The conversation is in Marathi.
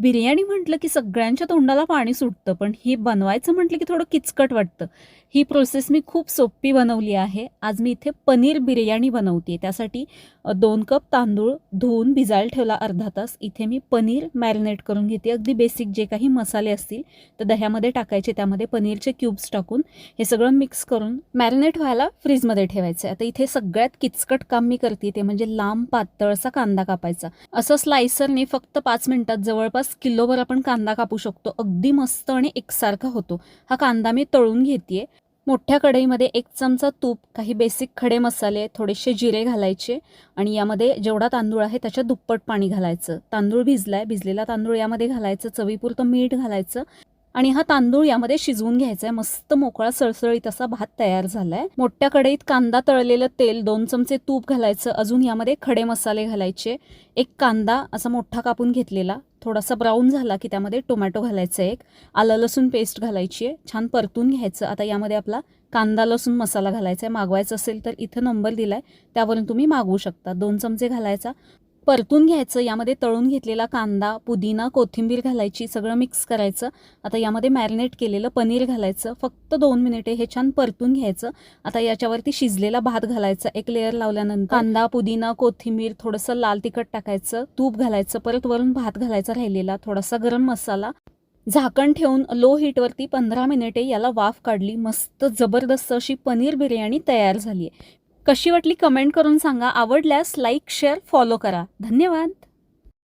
बिर्याणी म्हटलं की सगळ्यांच्या तोंडाला पाणी सुटतं पण ही बनवायचं म्हटलं की थोडं किचकट वाटतं. ही प्रोसेस मी खूप सोपी बनवली आहे. आज मी इथे पनीर बिर्याणी बनवते. त्यासाठी दोन कप तांदूळ धुवून भिजायला ठेवला अर्धा तास. इथे मी पनीर मॅरिनेट करून घेते. अगदी बेसिक जे काही मसाले असतील तर दह्यामध्ये टाकायचे त्यामध्ये पनीरचे क्यूब्स टाकून हे सगळं मिक्स करून मॅरिनेट व्हायला फ्रीजमध्ये ठेवायचं आहे. आता इथे सगळ्यात किचकट काम मी करते ते म्हणजे लांब पातळसा कांदा कापायचा. असं स्लायसरने फक्त पाच मिनिटात जवळपास किलोभर आपण कांदा कापू शकतो. अगदी मस्त आणि एकसारखा होतो. हा कांदा मी तळून घेते मोठ्या कढईमध्ये एक चमचा तूप काही बेसिक खडे मसाले थोडेसे जिरे घालायचे आणि यामध्ये जेवढा तांदूळ आहे त्याच्या दुप्पट पाणी घालायचं. तांदूळ भिजलाय भिजलेला तांदूळ यामध्ये घालायचं. चवीपुरतं मीठ घालायचं. आणि हा तांदूळ यामध्ये शिजवून घ्यायचा आहे मस्त मोकळा सळसळीत असा भात तयार झालाय. मोठ्या कढईत कांदा तळलेलं तेल दोन चमचे तूप घालायचं. अजून यामध्ये खडे मसाले घालायचे. एक कांदा असा मोठा कापून घेतलेला. थोडासा ब्राऊन झाला की त्यामध्ये टोमॅटो घालायचा एक. आलं लसूण पेस्ट घालायची आहे. छान परतून घ्यायचं. आता यामध्ये आपला कांदा लसूण मसाला घालायचा आहे मागवायचा असेल तर इथं नंबर दिला आहे त्यावरून तुम्ही मागवू शकता. दोन चमचे घालायचा. परतून घ्यायचं यामध्ये तळून घेतलेला कांदा पुदिना कोथिंबीर घालायची सगळं मिक्स करायचं. आता यामध्ये मॅरिनेट केलेलं पनीर घालायचं. फक्त दोन मिनिटे हे छान परतून घ्यायचं. आता याच्यावरती शिजलेला भात घालायचा. एक लेअर लावल्यानंतर कांदा पुदिना कोथिंबीर थोडंसं लाल तिखट टाकायचं. तूप घालायचं. परत वरून भात घालायचा राहिलेला. थोडासा गरम मसाला. झाकण ठेवून लो हीटवरती पंधरा मिनिटे याला वाफ काढली. मस्त जबरदस्त अशी पनीर बिर्याणी तयार झाली आहे कशी वाटली कमेंट करून सांगा. आवडल्यास लाईक शेअर फॉलो करा. धन्यवाद.